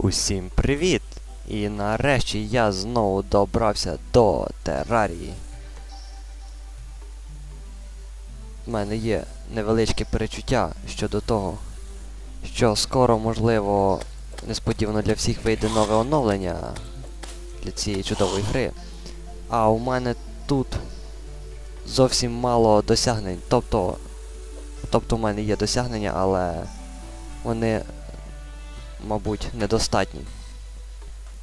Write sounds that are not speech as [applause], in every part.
Усім привіт! І нарешті я знову добрався до терарії. У мене є невеличке перечуття щодо того, що скоро, можливо, несподівано для всіх вийде нове оновлення для цієї чудової гри. А у мене тут зовсім мало досягнень. Тобто, тобто у мене є досягнення, але вони мабуть, недостатні.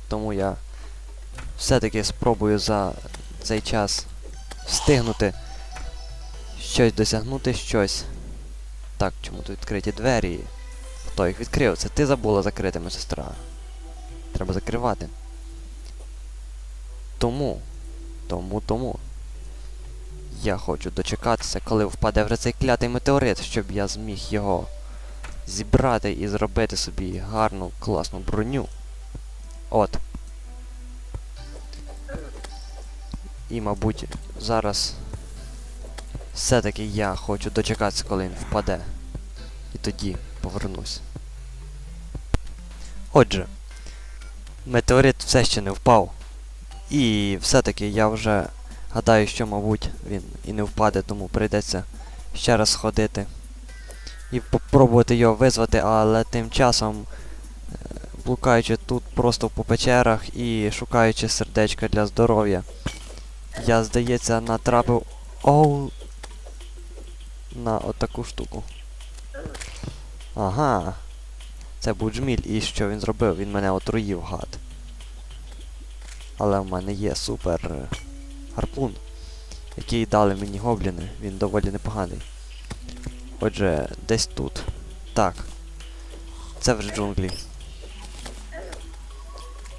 Тому я все-таки спробую за цей час встигнути щось досягнути, щось. Так, чому тут відкриті двері? Хто їх відкрив? Це ти забула закрити, моя сестра. Треба закривати. Тому, тому, тому. Я хочу дочекатися, коли впаде вже цей клятий метеорит, щоб я зміг його зібрати і зробити собі гарну, класну броню. От. І, мабуть, зараз все-таки я хочу дочекатися, коли він впаде. І тоді повернусь. Отже, метеорит все ще не впав. І все-таки я вже гадаю, що, мабуть, він і не впаде, тому прийдеться ще раз сходити і попробувати його визвати, але тим часом, е, блукаючи тут просто по печерах і шукаючи сердечка для здоров'я, я, здається, натрапив. Оу. На отаку штуку. Ага. Це був джміль, і що він зробив? Він мене отруїв, гад. Але в мене є супер е, гарпун, який дали мені гобліни. Він доволі непоганий. Отже, десь тут. Так. Це вже джунглі.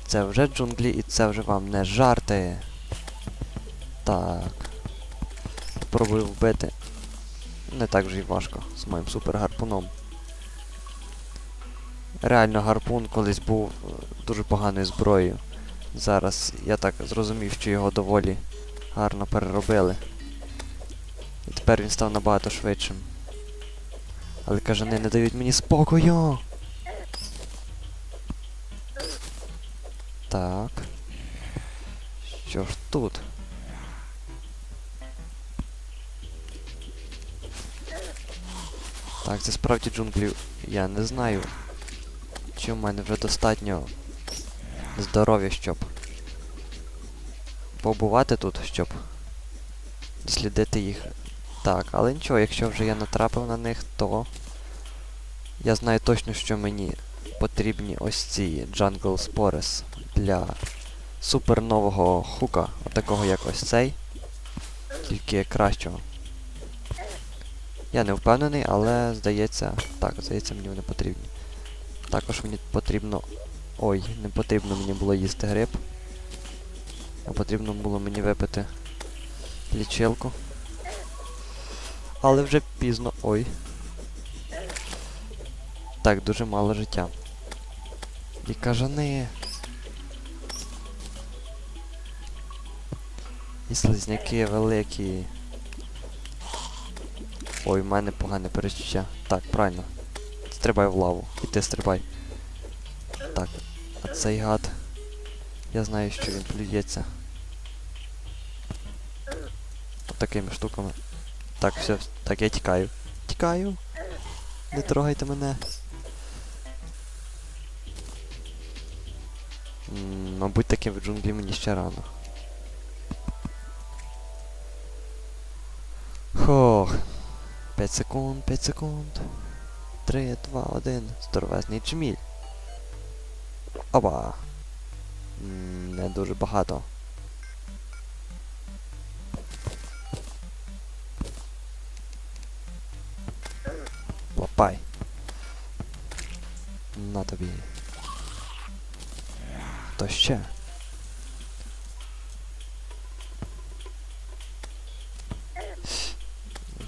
Це вже джунглі і це вже вам не жарти. Так. Спробую вбити. Не так вже й важко з моїм супер гарпуном. Реально гарпун колись був е, дуже поганою зброєю. Зараз я так зрозумів, що його доволі гарно переробили. І тепер він став набагато швидшим. Але кажани не дають мені спокою. Так. Що ж тут? Так, це справді джунглі. Я не знаю. Чи в мене вже достатньо здоров'я, щоб побувати тут, щоб дослідити їх так, але нічого, якщо вже я натрапив на них, то я знаю точно, що мені потрібні ось ці Jungle Spores для супер нового хука, отакого як ось цей. Тільки кращого. Я не впевнений, але здається... Так, здається, мені вони потрібні. Також мені потрібно... Ой, не потрібно мені було їсти гриб. А потрібно було мені випити лічилку. Але вже пізно. Ой. Так, дуже мало життя. І кажани. І слизняки великі. Ой, в мене погане перечуття. Так, правильно. Стрибай в лаву. І ти стрибай. Так, а цей гад. Я знаю, що він плюється. От штуками. Так, все, так, я тікаю. Тікаю. Не трогайте мене. М, Мабуть, таки в джунглі мені ще рано. Хох. 5 секунд, 5 секунд. 3, 2, 1. Здоровезний джміль. Оба. М, Не дуже багато. Лапай. На тобі. То ще.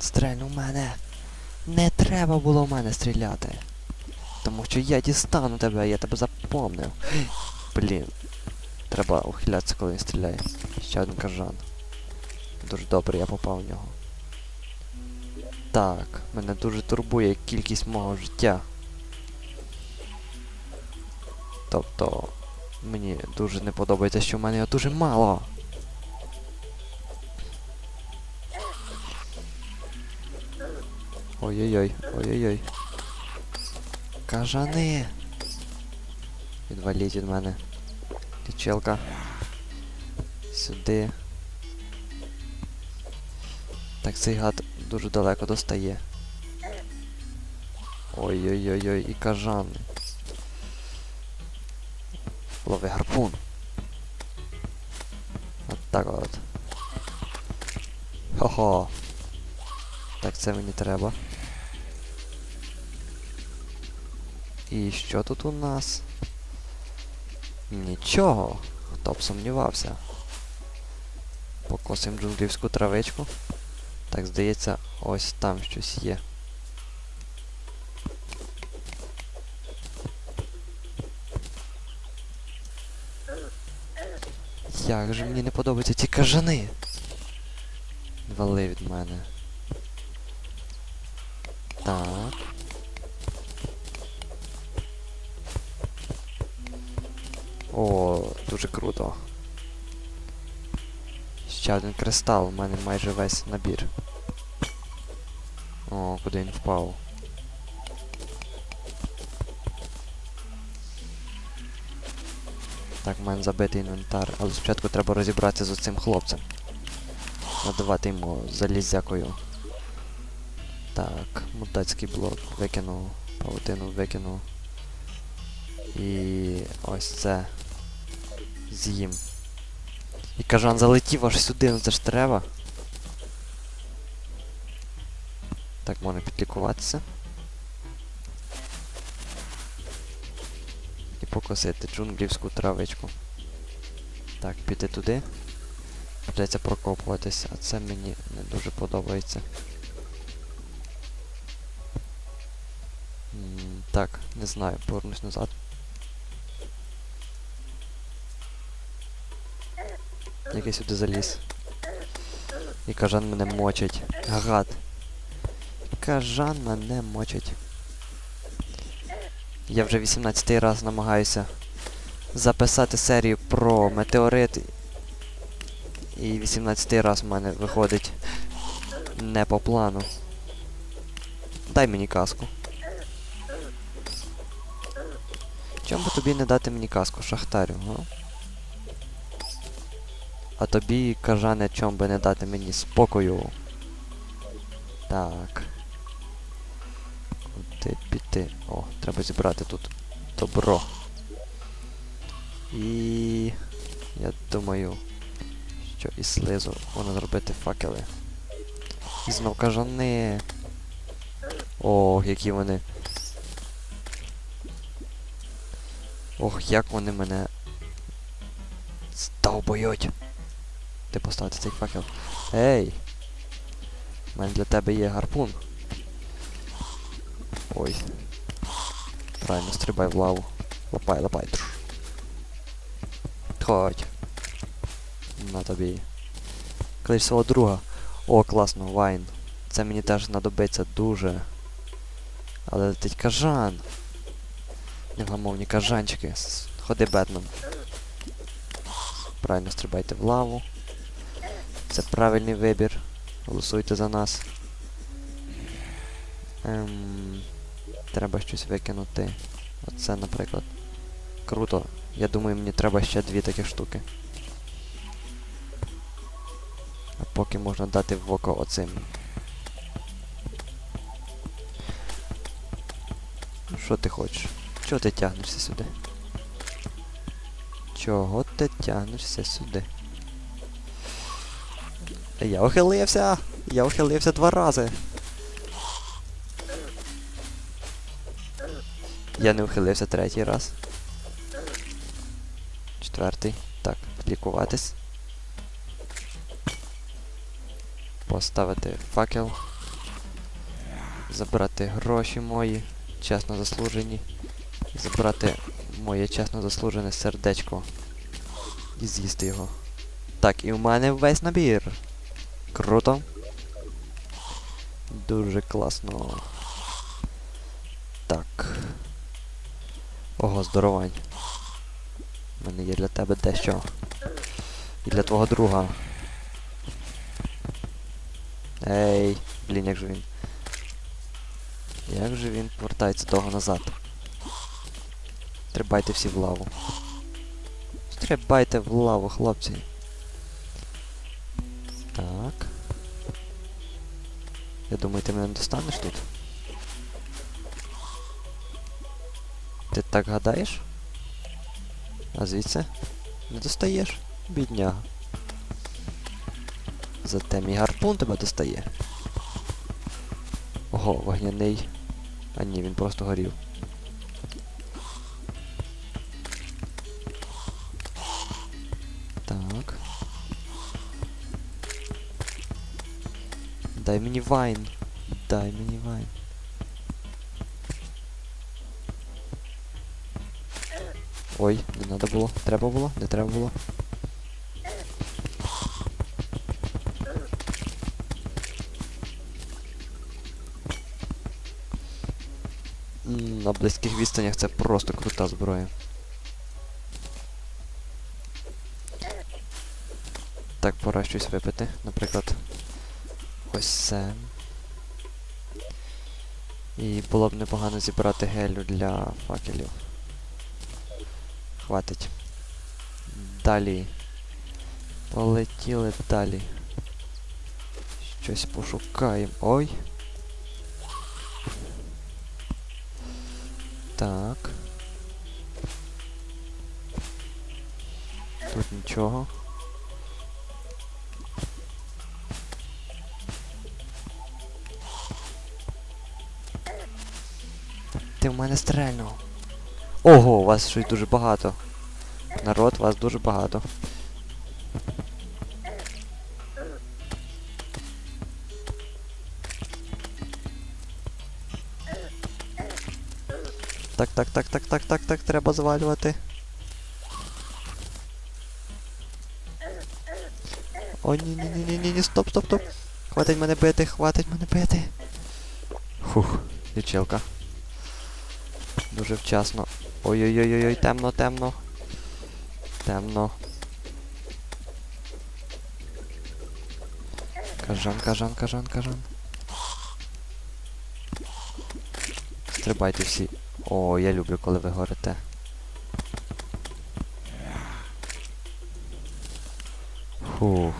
Стрельнув мене. Не треба було в мене стріляти. Тому що я дістану тебе, я тебе запомнив. Блін. Треба ухилятися, коли він стріляє. Ще один кажан. Дуже добре, я попав в нього. Так, мене дуже турбує кількість мого життя. Тобто, мені дуже не подобається, що в мене його дуже мало. Ой-ой-ой, ой-ой-ой. Кажани. Відваліть від мене. Лічилка. Сюди. Так цей гад дуже далеко достає. Ой-ой-ой-ой, і кажани. Лови гарпун. От так от. Хо-хо. Так, це мені треба. І що тут у нас? Нічого. Хто б сумнівався. Покосим джунглівську травичку. Так, здається, ось там щось є. Як же мені не подобаються ці кажани? Вали від мене. Так. О, дуже круто. Ще один кристал, у мене майже весь набір. О, куди він впав? Так, в мене забитий інвентар, але спочатку треба розібратися з цим хлопцем. Надавати йому залізякою. Так, мудацький блок викинув, павутину викинув. І ось це. З'їм. І кажан залетів аж сюди, ну це ж треба. Так, можна підлікуватися. І покосити джунглівську травичку. Так, піти туди. Придеться прокопуватися, а це мені не дуже подобається. М, Так, не знаю, повернусь назад. Як я сюди заліз. І кажан мене мочить. Гад. Кажан мене мочить. Я вже 18 раз намагаюся записати серію про метеорит. І 18 раз в мене виходить не по плану. Дай мені каску. Чому би тобі не дати мені каску, шахтарю, га? А тобі, кажане, чом би не дати мені спокою. Так. Куди піти? О, треба зібрати тут добро. І я думаю, що із слизу можна зробити факели. І знов кажани. Ох, які вони. Ох, як вони мене стовбують. Ти поставити цей факел. Ей! У мене для тебе є гарпун. Ой. Правильно, стрибай в лаву. Лапай, лапай. Ходь. На тобі. Клич свого друга. О, класно, вайн. Це мені теж знадобиться дуже. Але летить кажан. Невгамовні кажанчики. Ходи, Бетмен. Правильно стрибайте в лаву. Це правильний вибір. Голосуйте за нас. Ем, треба щось викинути. Оце, наприклад. Круто. Я думаю, мені треба ще дві такі штуки. А поки можна дати в око оцим. Що ти хочеш? Чого ти тягнешся сюди? Чого ти тягнешся сюди? Я ухилився! Я ухилився два рази. Я не ухилився третій раз. Четвертий. Так, лікуватись. Поставити факел. Забрати гроші мої, чесно заслужені. Забрати моє чесно заслужене сердечко. І з'їсти його. Так, і в мене весь набір. Круто. Дуже класно. Так. Ого, здоровань. У мене є для тебе дещо. І для твого друга. Ей, блін, як же він. Як же він повертається того назад? Стрибайте всі в лаву. Стрибайте в лаву, хлопці. Я думаю, ти мене не достанеш тут? Ти так гадаєш? А звідси? Не достаєш? Бідняга. Зате мій гарпун тебе достає. Ого, вогняний. А ні, він просто горів. Дай мені вайн. Дай мені вайн. Ой, не надо було. Треба було? Не треба було. На близьких відстанях це просто крута зброя. Так, пора щось випити. Наприклад, ось це. І було б непогано зібрати гелю для факелів. Хватить. Далі. Полетіли далі. Щось пошукаємо. Ой. Так. Тут нічого. Мене стрельнув. Ого, у вас щось дуже багато. Народ, вас дуже багато. Так, так, так, так, так, так, так, треба звалювати. О, ні, ні, стоп, стоп, стоп. Хватить мене бити, хватить мене бити. Фух, дівчилка. Дуже вчасно. Ой-ой-ой-ой, темно, темно. Темно. Кажан, кажан, кажан, кажан. Стрибайте всі. О, я люблю, коли ви горите. Фух.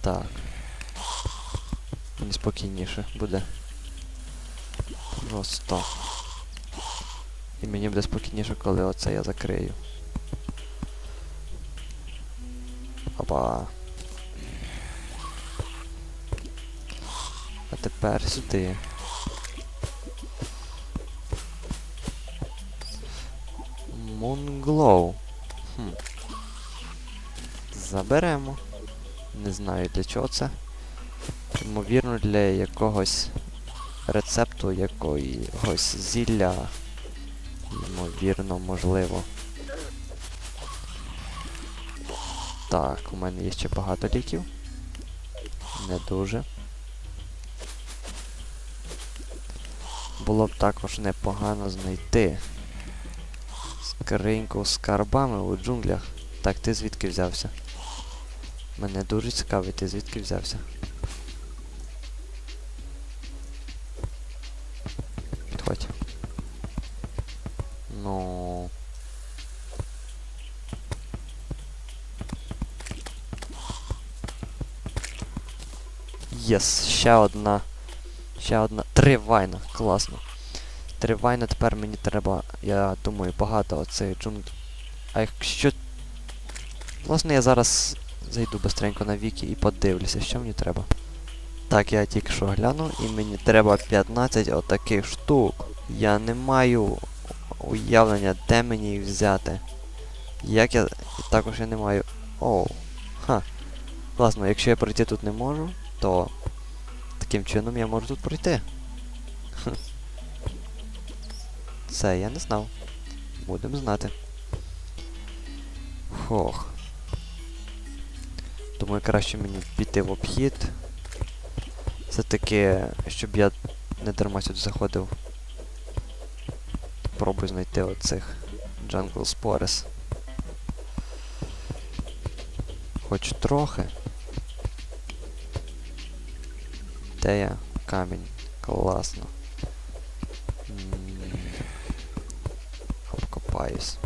Так. Мені спокійніше буде. Просто. І мені буде спокійніше, коли оце я закрию. Опа. А тепер сюди. Монглоу. Хм. Заберемо. Не знаю для чого це. Ймовірно, для якогось рецепту якогось зілля. Ймовірно, можливо. Так, у мене є ще багато ліків. Не дуже. Було б також непогано знайти скриньку з скарбами у джунглях. Так, ти звідки взявся? Мене дуже цікавить, ти звідки взявся? Підходь. Ну. Єс, ще одна. Ще одна. Три вайна. Класно. Три вайна тепер мені треба, я думаю, багато оцих джунгль. А якщо. Власне, я зараз зайду бистренько на віки і подивлюся, що мені треба. Так, я тільки що глянув, і мені треба 15 отаких штук. Я не маю уявлення, де мені їх взяти. Як я. Також я не маю. Оу. Ха. Класно, якщо я пройти тут не можу, то таким чином я можу тут пройти. [laughs] Це я не знав. Будемо знати. Хох. Думаю, краще мені піти в обхід. Це таки, щоб я не дарма сюди заходив. Пробую знайти оцих джангл Spores. Хоч трохи. Де я? Камінь. Класно. М, Обкопаюсь.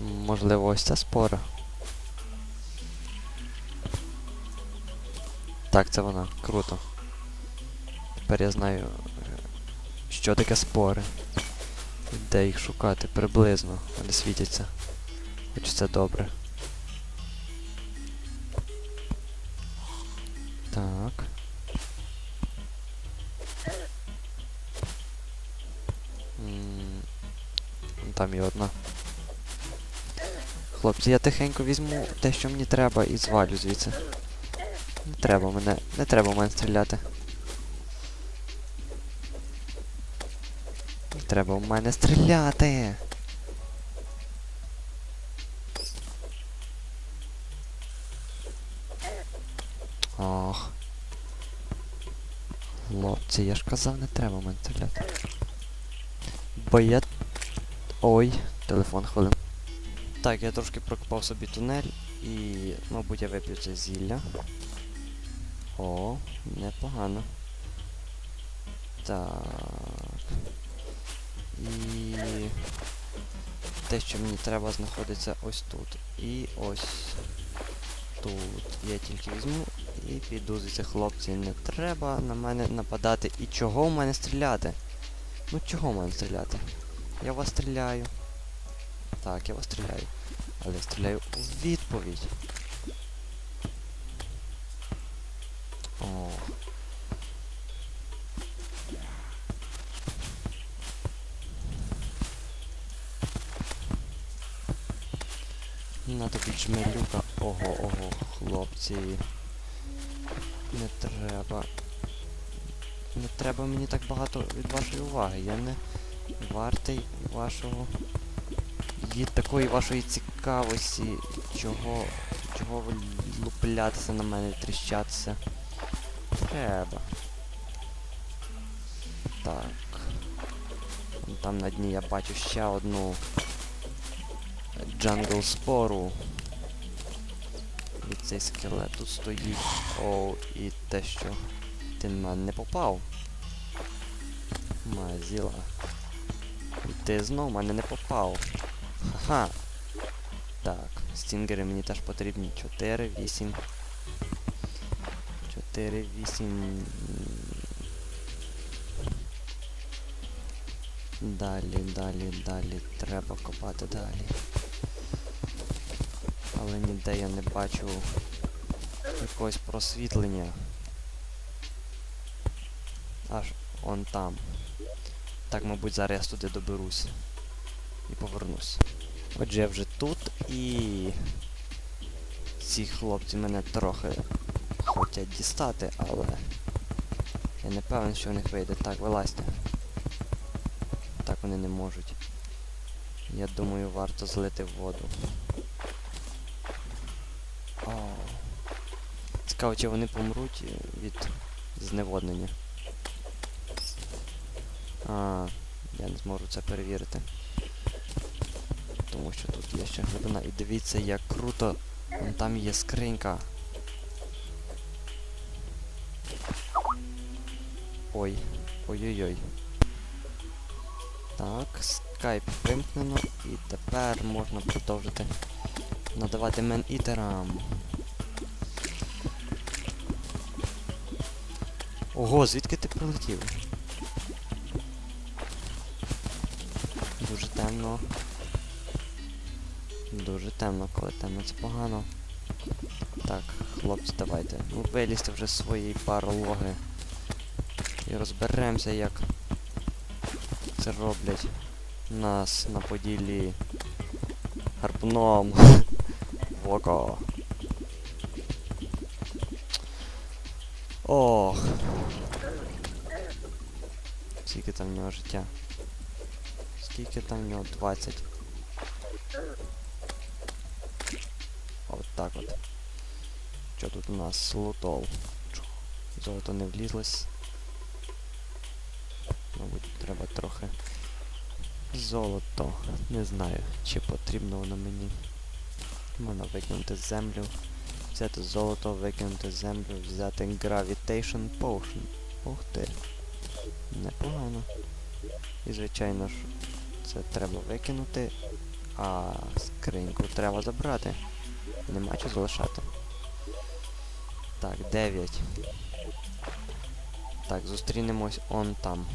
М, Можливо, ось ця спора. Так, це вона. Круто. Тепер я знаю, е, що таке спори. Де їх шукати приблизно, вони світяться. Хоч це добре. Так. Там і одна. Хлопці, я тихенько візьму те, що мені треба, і звалю звідси. Не треба мене. Не треба в мене стріляти. Не треба в мене стріляти. Ох. Хлопці, я ж казав, не треба в мене стріляти. Бо я... Ой, телефон хвилин. Так, я трошки прокопав собі тунель і, мабуть, я вип'ю це зілля. О, непогано. Так. І те, що мені треба, знаходиться ось тут. І ось тут. Я тільки візьму і піду звідси, хлопці. Не треба на мене нападати. І чого в мене стріляти? Ну чого в мене стріляти? Я вас стріляю. Так, я вас стріляю. Але я стріляю у відповідь. О. На тобі чмелюка. Ого, ого, хлопці. Не треба. Не треба мені так багато від вашої уваги. Я не вартий вашого. Є такої вашої цікавості. Чого. Чого ви луплятися на мене, тріщатися? Треба. Так. Там на дні я бачу ще одну джангл спору. І цей скелет тут стоїть. О, і те, що ти на мене не попав. Мазіла. І ти знов мене не попав. Ха-ха. Так, стінгери мені теж потрібні. 4, 8. 4, 8. Далі, далі, далі. Треба копати далі. Але ніде я не бачу якогось просвітлення. Аж он там. Так, мабуть, зараз я туди доберусь. І повернусь. Отже, я вже тут і ці хлопці мене трохи хочуть дістати, але я не певен, що в них вийде. Так, вилазьте. Так вони не можуть. Я думаю, варто злити в воду. О. Цікаво, чи вони помруть від зневоднення. А, я не зможу це перевірити. Тому що тут є ще глибина. І дивіться, як круто. Вон там є скринька. Ой. Ой-ой-ой. Так, скайп вимкнено і тепер можна продовжити надавати мен-ітерам. Ого, звідки ти прилетів? Дуже темно. Дуже темно, коли темно, це погано. Так, хлопці, давайте. Ну, вилізьте вже з своєї парологи. І розберемося, як це роблять нас на поділі гарпуном. [laughs] В. Ох. Скільки там в нього життя? Скільки там в нього? 20. Так от. Що тут у нас? Лутол. Золото не влізлось. Мабуть, треба трохи. Золото. Не знаю, чи потрібно воно мені. Можна викинути землю. Взяти золото, викинути землю, взяти Gravitation Potion. Ух ти. Непогано. І звичайно ж, це треба викинути, а скриньку треба забрати. Нема чого залишати. Так, 9. Так, зустрінемось он там.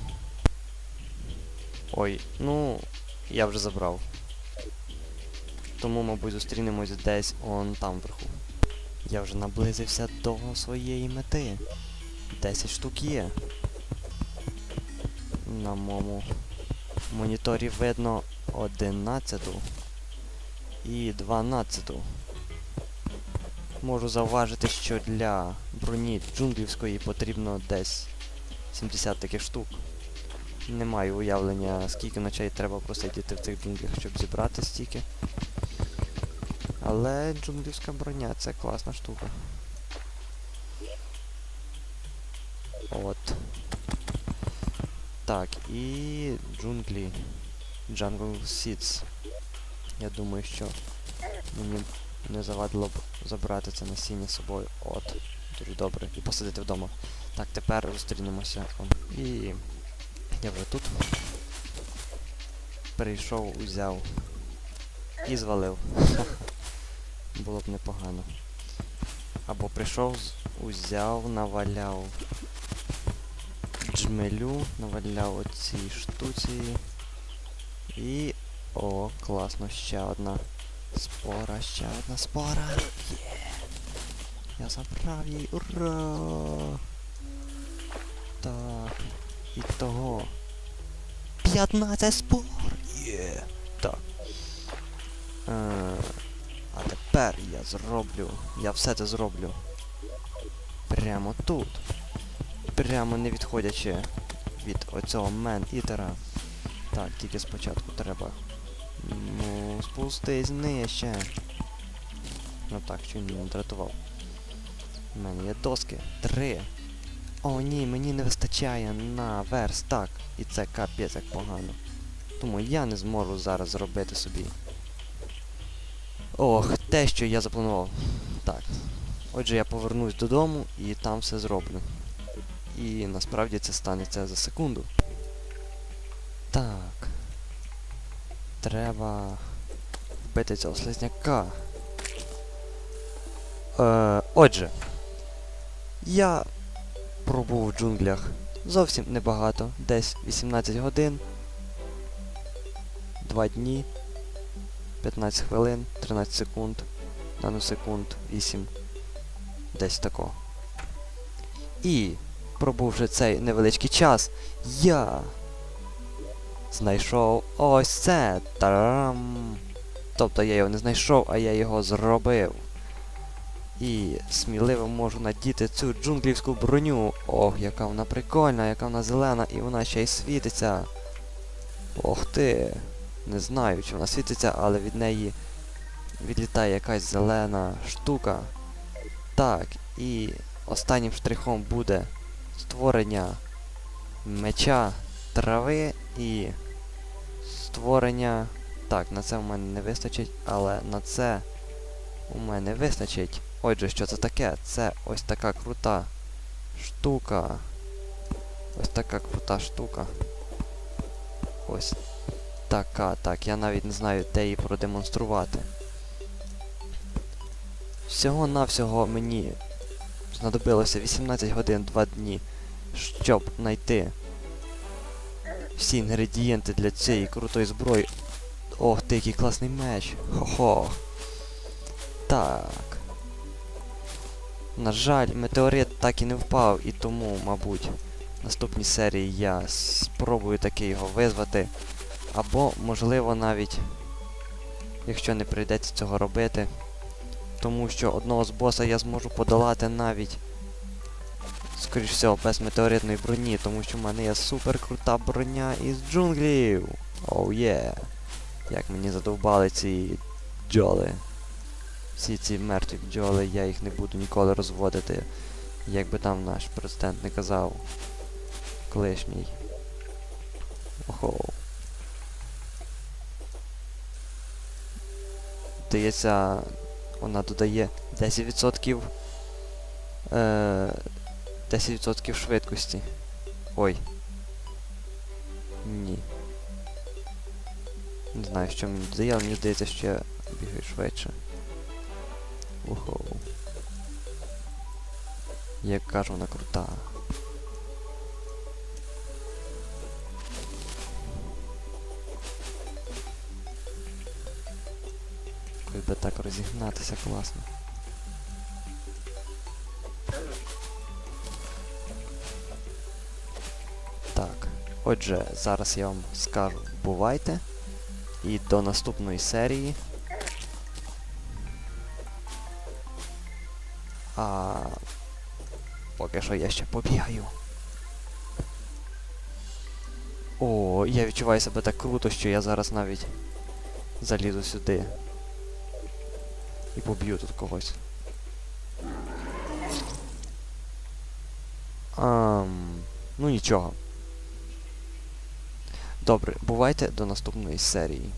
Ой, ну, я вже забрав. Тому, мабуть, зустрінемось десь он там вверху. Я вже наблизився до своєї мети. 10 штук є. На моєму моніторі видно 11 і 12. Можу зауважити, що для броні джунглівської потрібно десь 70 таких штук. Не маю уявлення, скільки ночей треба просидіти в цих джунглях, щоб зібрати стільки. Але джунглівська броня це класна штука. От. Так, і джунглі. Jungle Seeds. Я думаю, що мені не завадило б забрати це насіння з собою. От. Дуже добре. І посадити вдома. Так, тепер зустрінемося. О, І я вже тут. Прийшов, узяв. І звалив. [laughs] Було б непогано. Або прийшов, узяв, наваляв джмелю, наваляв оці штуці. І... О, класно, ще одна спора, ще одна спора. Є! Я забрав її, ура! Так. І того. 15 спор! Є! Так. Е, а тепер я зроблю. Я все це зроблю. Прямо тут. Прямо не відходячи від оцього мен-ітера. Так, тільки спочатку треба. Ну, спустись нижче. Ну так, що він мене дратував. У мене є доски. Три. О, ні, мені не вистачає на верстак. І це капець як погано. Тому я не зможу зараз зробити собі. Ох, те, що я запланував. Так. Отже, я повернусь додому і там все зроблю. І насправді це станеться за секунду. Так. Треба вбити цього слизняка. Е, отже. Я пробув в джунглях зовсім небагато. Десь 18 годин. 2 дні. 15 хвилин, 13 секунд, наносекунд, 8. Десь тако. І, пробувши цей невеличкий час, я знайшов ось це. Тарам. Тобто я його не знайшов, а я його зробив. І сміливо можу надіти цю джунглівську броню. Ох, яка вона прикольна, яка вона зелена, і вона ще й світиться. Ох ти. Не знаю, чи вона світиться, але від неї відлітає якась зелена штука. Так, і останнім штрихом буде створення меча трави і створення... Так, на це в мене не вистачить, але на це у мене вистачить. Отже, що це таке? Це ось така крута штука. Ось така крута штука. Ось така, так, я навіть не знаю, де її продемонструвати. Всього-навсього мені знадобилося 18 годин 2 дні, щоб знайти всі інгредієнти для цієї крутої зброї. Ох, ти який класний меч. Хо-хо. Так. На жаль, метеорит так і не впав, і тому, мабуть, в наступній серії я спробую таки його визвати. Або, можливо, навіть, якщо не прийдеться цього робити, тому що одного з боса я зможу подолати навіть, скоріш всього, без метеоритної броні, тому що в мене є супер крута броня із джунглів. Оу є. Як мені задовбали ці бджоли. Всі ці мертві бджоли, я їх не буду ніколи розводити. Як би там наш президент не казав. Колишній. Охо. Здається, вона додає 10%. Е, 10% швидкості. Ой. Ні. Не знаю, що мені додає, але мені здається, що я бігаю швидше. Охо. Як кажу, вона крута. Якось би так розігнатися класно. Так, отже, зараз я вам скажу бувайте. І до наступної серії. А поки що я ще побігаю. О, я відчуваю себе так круто, що я зараз навіть залізу сюди. І поб'ю тут когось. Ам, ну нічого. Добре, бувайте до наступної серії.